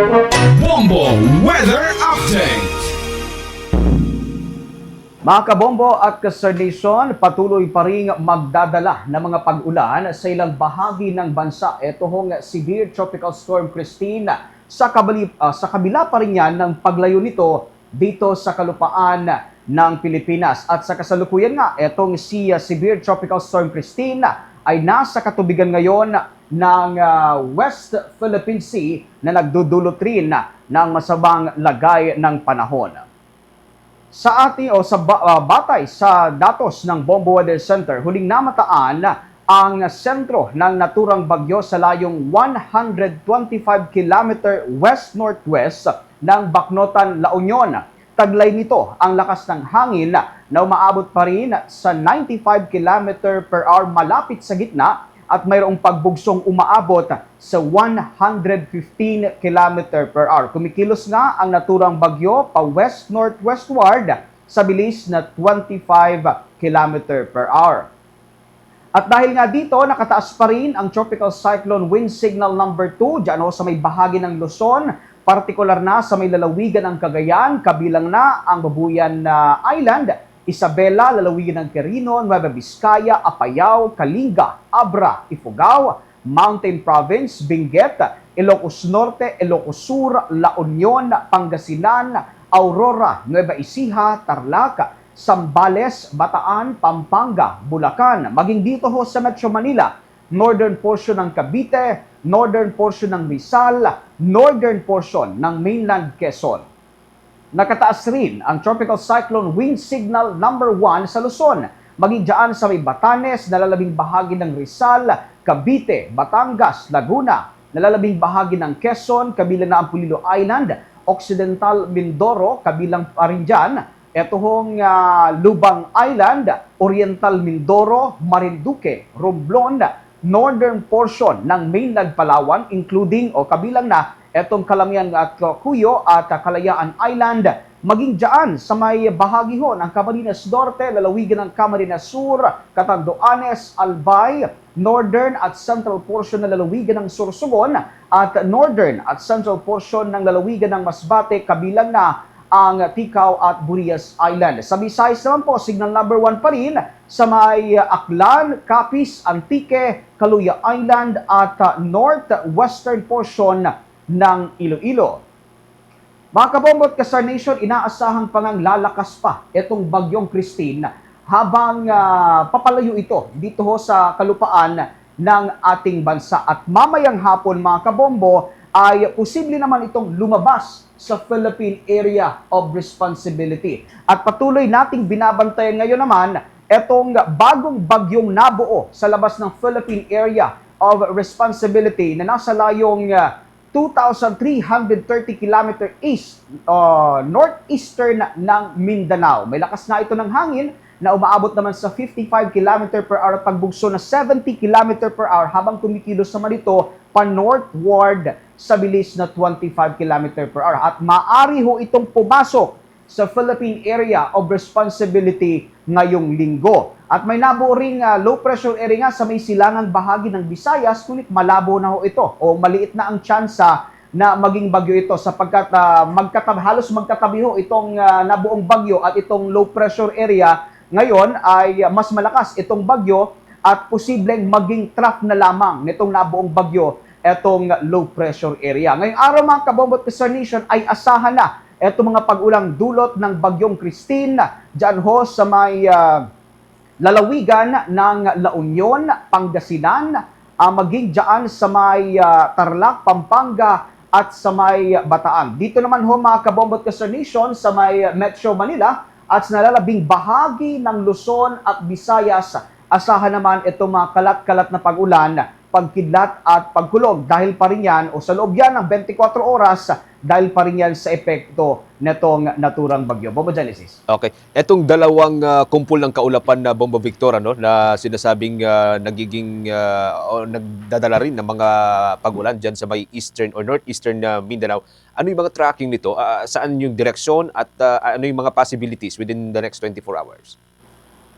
Bombo Weather Update. Mga kabombo at ka-Star Nation, patuloy pa rin magdadala ng mga pag-ulan sa ilang bahagi ng bansa. Ito hong severe tropical storm Christine sa, kabali, ah, sa kabila pa rin yan ng paglayo nito dito sa kalupaan ng Pilipinas. At sa kasalukuyan nga, itong si ah, severe tropical storm Christine ay nasa katubigan ngayon ng ah, West Philippine Sea na nagdudulot rin ng masamang lagay ng panahon. Sa ating o sa ah, batay sa datos ng Bombo Weather Center, huling namataan ang sentro ng naturang bagyo sa layong 125 km west-northwest ng Baknotan, La Union. Taglay nito ang lakas ng hangin na umaabot pa rin sa 95 km per hour malapit sa gitna at mayroong pagbugsong umaabot sa 115 km per hour. Kumikilos nga ang naturang bagyo pa west-northwestward sa bilis na 25 km per hour. At dahil nga dito, nakataas pa rin ang Tropical Cyclone Wind Signal number 2 dyan sa may bahagi ng Luzon, partikular na sa may lalawigan ng Cagayan, kabilang na ang Babuyan na Island, Isabela, lalawigan ng Quirino, Nueva Vizcaya, Apayao, Kalinga, Abra, Ifugao, Mountain Province, Benguet, Ilocos Norte, Ilocos Sur, La Union, Pangasinan, Aurora, Nueva Ecija, Tarlac, Sambales, Bataan, Pampanga, Bulacan, maging dito ho sa Metro Manila, northern portion ng Cavite, northern portion ng Rizal, northern portion ng mainland Quezon. Nakataas rin ang Tropical Cyclone Wind Signal number 1 sa Luzon, maging dyan sa may Batanes, nalalabing bahagi ng Rizal, Cavite, Batangas, Laguna, nalalabing bahagi ng Quezon, kabilang na ang Pulilo Island, Occidental Mindoro, kabilang pa rin dyan, ito hong ah, Lubang Island, Oriental Mindoro, Marinduque, Romblon, northern portion ng mainland Palawan, including o kabilang na etong Kalamian at Cuyo at Kalayaan Island, maging dyan sa may bahagi ho ng Camarines Norte, lalawigan ng Camarines Sur, Catanduanes, Albay, northern at central portion ng lalawigan ng Sorsogon at northern at central portion ng lalawigan ng Masbate, kabilang na ang Tikaw at Burias Island. Sa Visayas naman po, signal number 1 pa rin sa may Aklan, Capiz, Antique, Kaluya Island at uh, northwestern portion ng Iloilo. Mga kabombot ka Star Nation, inaasahang pangang lalakas pa itong bagyong Christine habang ah, papalayo ito dito ho sa kalupaan ng ating bansa. At mamayang hapon mga kabombo ay posible naman itong lumabas sa Philippine Area of Responsibility. At patuloy nating binabantayan ngayon naman itong bagong bagyong nabuo sa labas ng Philippine Area of Responsibility na nasa layong ah, 2,330 km east, uh, northeastern ng Mindanao. May lakas na ito ng hangin na umaabot naman sa 55 km per hour at pagbugso na 70 km per hour habang kumikilos naman ito pa northward sa bilis na 25 km per hour. At maari ho itong pumasok sa Philippine Area of Responsibility ngayong linggo. At may nabuo ring ah, low pressure area nga sa may silangang bahagi ng Visayas, ngunit malabo na ho ito o maliit na ang tsansa na maging bagyo ito sapagkat uh, magkatabi, halos magkatabi ho itong ah, nabuong bagyo at itong low pressure area ngayon ay mas malakas itong bagyo at posibleng maging trough na lamang nitong nabuong bagyo itong low pressure area. Ngayong araw mga kabombot ka Star Nation ay asahan na itong mga pag-ulang dulot ng bagyong Christine dyan ho sa may ah, lalawigan ng La Union, Pangasinan, ah, maging dyan sa may ah, Tarlac, Pampanga at sa may Bataan. Dito naman ho mga kabombot ka Star Nation sa may Metro Manila at sa nalalabing bahagi ng Luzon at Visayas, asahan naman itong mga kalat-kalat na pag-ulan, pagkidlat at pagkulog dahil pa rin yan o sa loob yan ng 24 oras dahil pa rin yan sa epekto netong naturang bagyo. Bobo Genesis. Okay. Etong dalawang ah, kumpul ng kaulapan na Bomba Victor ano na sinasabing ah, nagiging ah, o nagdadala rin ng mga pagulan diyan sa may eastern or northeastern na Mindanao. Ano yung mga tracking nito? Ah, saan yung direksyon at ah, ano yung mga possibilities within the next 24 hours?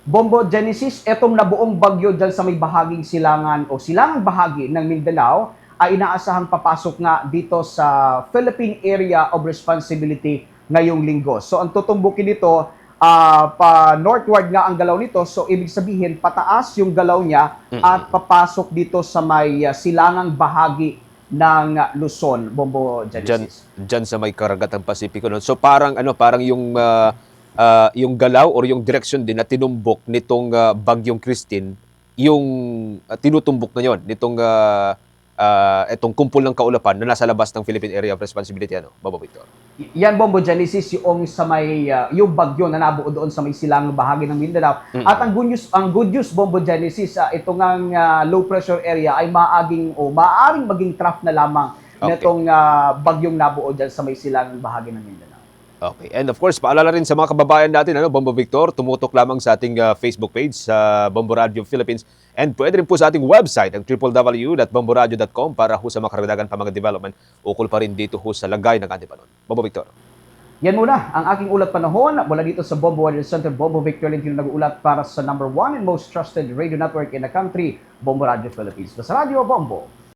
Bombo Genesis, etong nabuong bagyo dyan sa may bahaging silangan o silangang bahagi ng Mindanao ay inaasahang papasok nga dito sa Philippine Area of Responsibility ngayong linggo. So ang tutumbukin nito, ah, pa northward nga ang galaw nito. So ibig sabihin, pataas yung galaw niya at papasok dito sa may ah, silangang bahagi ng Luzon, Bombo Genesis. diyan sa may karagatang Pasipiko. No? So parang ano, parang yung ah, ah, yung galaw or yung direction din na tinumbok nitong ah, bagyong Christine, yung ah, tinutumbok na yon nitong ah, ah, itong kumpol ng kaulapan na nasa labas ng Philippine Area of Responsibility ano, Baba Victor. Yan Bombo Genesis yung sa may uh, yung bagyo na nabuo doon sa may silang bahagi ng Mindanao. Mm. At ang good news, ang good news Bombo Genesis, uh, ito ngang uh, low pressure area ay maaging o maaring maging trough na lamang Okay. nitong uh, bagyong nabuo diyan sa may silang bahagi ng Mindanao. Okay. And of course, paalala rin sa mga kababayan natin, ano, Bombo Victor, tumutok lamang sa ating ah, Facebook page sa Bombo Radio Philippines. And pwede rin po sa ating website, ang www.bomboradio.com para ho sa makaragdagan pa mga development ukol pa rin dito ho sa lagay ng ating panon. Bombo Victor. Yan muna ang aking ulat panahon mula dito sa Bombo Weather Center. Bombo Victor Lintino nag-uulat para sa number one and most trusted radio network in the country, Bombo Radio Philippines. Sa Radio Bombo.